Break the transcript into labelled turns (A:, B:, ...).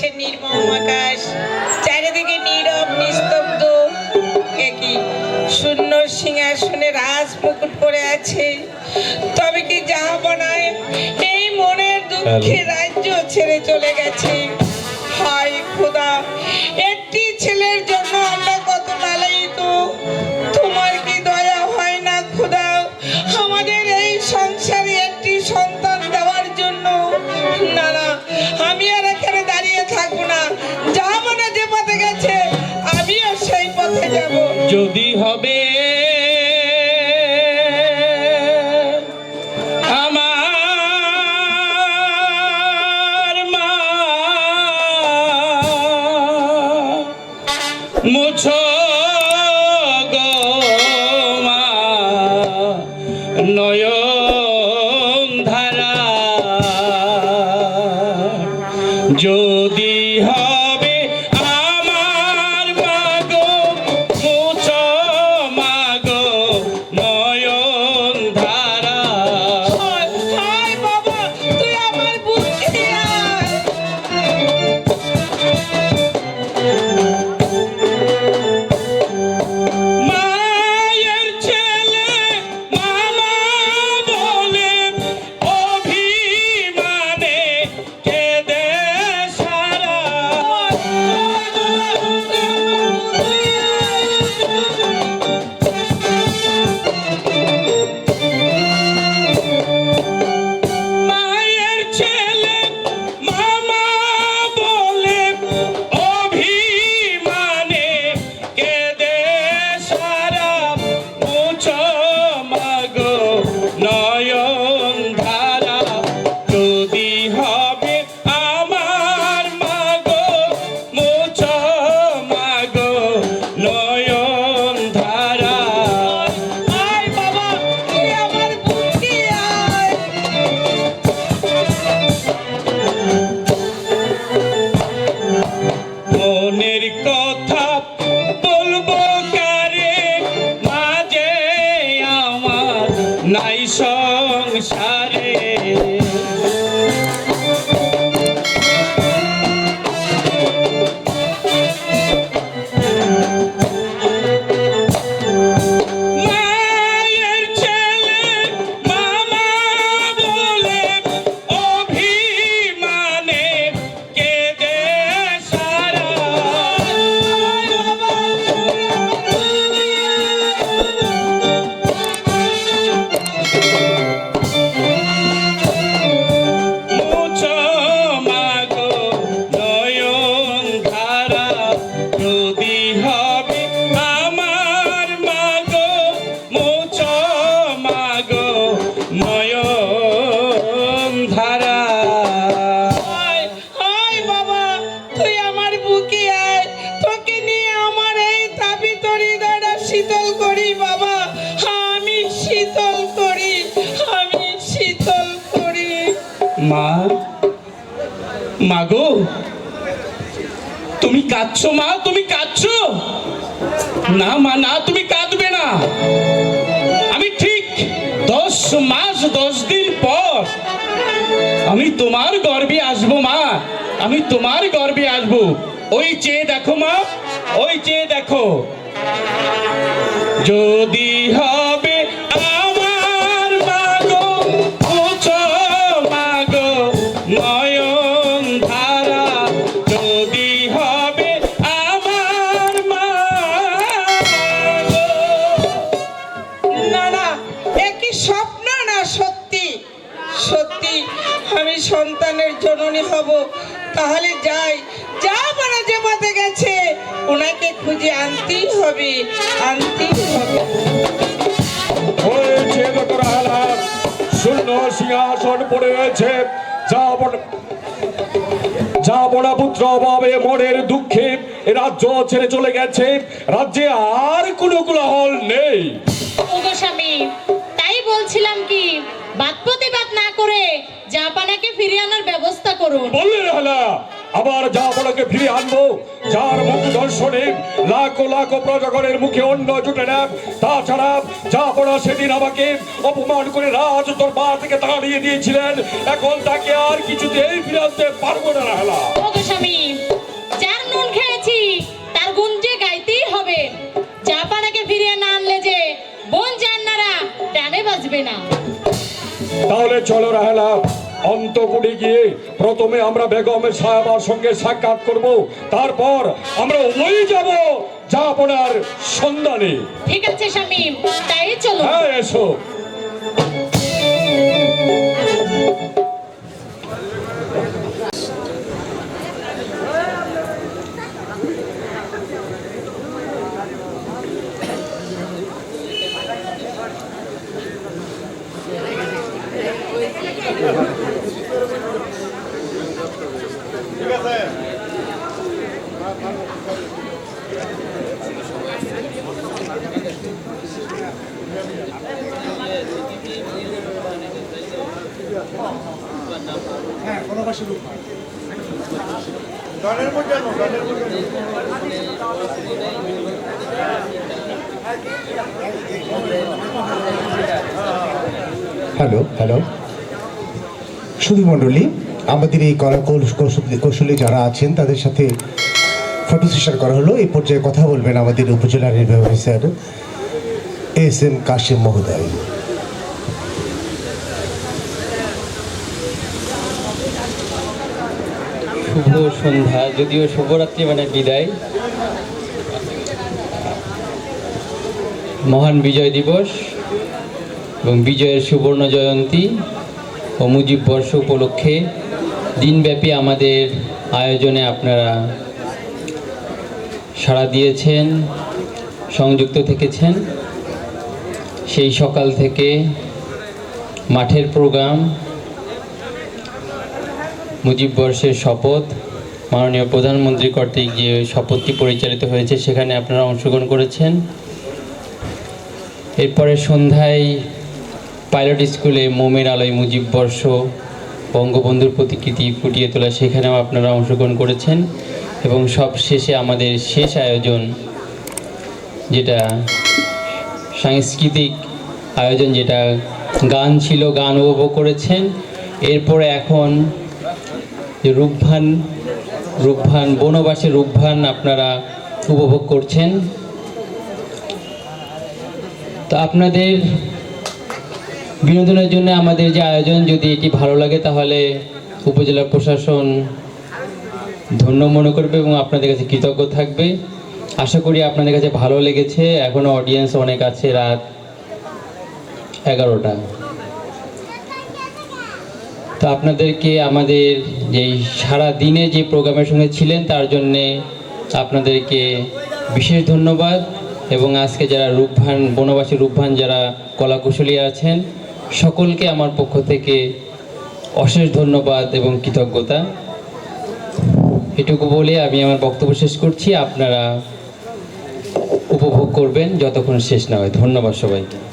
A: আছে নির্মম আকাশ। চারিদিকে নীরব নিস্তব্ধ। একই শূন্য সিংহাসনে রাজ মুকুট পরে আছে। তবে কি যা বনায় এই মনের দুঃখে রাজ্য ছেড়ে চলে গেছে। পথে গেছে আমিও সেই পথে যাব।
B: যদি হবে আমার মা মুছো সংসারে মাগো। তুমি কাঁদছো, মা, তুমি কাঁদছো? না, মা, না, তুমি কাঁদবে না। আমি ঠিক দশ মাস, দশ দিন পর আমি তোমার গর্বে আসব, মা। আমি তোমার গর্বে আসব। ওই চেয়ে দেখো, মা, ওই চেয়ে দেখো। যদি হবে হবে
C: হয়েছে শূন্য সিংহাসন পড়ে রয়েছে পুত্র অভাবে মনের দুঃখে রাজ্য ছেড়ে চলে গেছে। রাজ্যে আর কোনো কোলাহল নেই।
D: স্বামী তাই বলছিলাম কি বাদ প্রতিবাদ না করে জাপানাকে ফিরিয়ে আনার ব্যবস্থা করুন।
C: বললেন হেলা। আবার যা বড়কে ফিরে আনব। যার মুখ দর্শনে লাখো লাখো প্রজাগণের মুখে অন্য জুটে নেব। তাছাড়া যা বড়া সেদিন আমাকে অপমান করে রাজ তোর মা থেকে দাঁড়িয়ে দিয়েছিলেন। এখন তাকে আর কিছুতেই ফিরে আনতে পারব না হেলা
D: স্বামী
C: খেয়েছি
D: গুণ যে গাইতেই হবে। ফিরিয়ে টানে বাজবে না।
C: তাহলে চলো রাহেলা। অন্তপুরে গিয়ে প্রথমে আমরা বেগমের সাহেবার সঙ্গে সাক্ষাৎ করব তারপর আমরা ওই যাব জাহাপনার সন্ধানে।
D: ঠিক আছে স্বামী তাই চলো
C: হ্যাঁ এসো।
E: Hello hello. সুধী মণ্ডলী আমাদের এই কলা কৌশ- কৌশলী কৌশলী যারা আছেন তাদের সাথে ফটো সেশন করা হলো। এই পর্যায়ে কথা বলবেন আমাদের উপজেলা নির্বাহী অফিসার এস এম কাশিম মহোদয়।
F: শুভ সন্ধ্যা, যদিও শুভরাত্রি মানে বিদায়। মহান বিজয় দিবস এবং বিজয়ের সুবর্ণ জয়ন্তী ও মুজিব বর্ষ উপলক্ষে দিনব্যাপী আমাদের আয়োজনে আপনারা সাড়া দিয়েছেন, সংযুক্ত থেকেছেন। সেই সকাল থেকে মাঠের প্রোগ্রাম মুজিব বর্ষের শপথ। মাননীয় প্রধানমন্ত্রী কর্তৃক যে শপথটি পরিচালিত হয়েছে, সেখানে আপনারা অংশগ্রহণ করেছেন। এরপরে সন্ধ্যায় পাইলট স্কুলে মোমের আলোয় মুজিব বর্ষ বঙ্গবন্ধুর প্রতিকৃতি ফুটিয়ে তোলা, সেখানেও আপনারা অংশগ্রহণ করেছেন। এবং সব শেষে আমাদের শেষ আয়োজন, যেটা সাংস্কৃতিক আয়োজন, যেটা গান ছিল, গান উপভোগ করেছেন। এরপরে এখন যে রূপভান রূপভান, বনবাসে রূপভান আপনারা উপভোগ করছেন। তো আপনাদের বিনোদনের জন্য আমাদের যে আয়োজন, যদি এটি ভালো লাগে তাহলে উপজেলা প্রশাসন ধন্য মনে করবে এবং আপনাদের কাছে কৃতজ্ঞ থাকবে। আশা করি আপনাদের কাছে ভালো লেগেছে। এখনও অডিয়েন্স অনেক আছে রাত এগারোটা তো আপনাদেরকে আমাদের যেই সারা দিনে যে প্রোগ্রামের সঙ্গে ছিলেন, তার জন্যে আপনাদেরকে বিশেষ ধন্যবাদ। এবং আজকে যারা রূপভান, বনবাসী রূপভান যারা কলাকুশলী আছেন, সকলকে আমার পক্ষ থেকে অশেষ ধন্যবাদ এবং কৃতজ্ঞতা। এটুকু বলে আমি আমার বক্তব্য শেষ করছি। আপনারা উপভোগ করবেন, যতক্ষণ শেষ না হয়। ধন্যবাদ সবাইকে।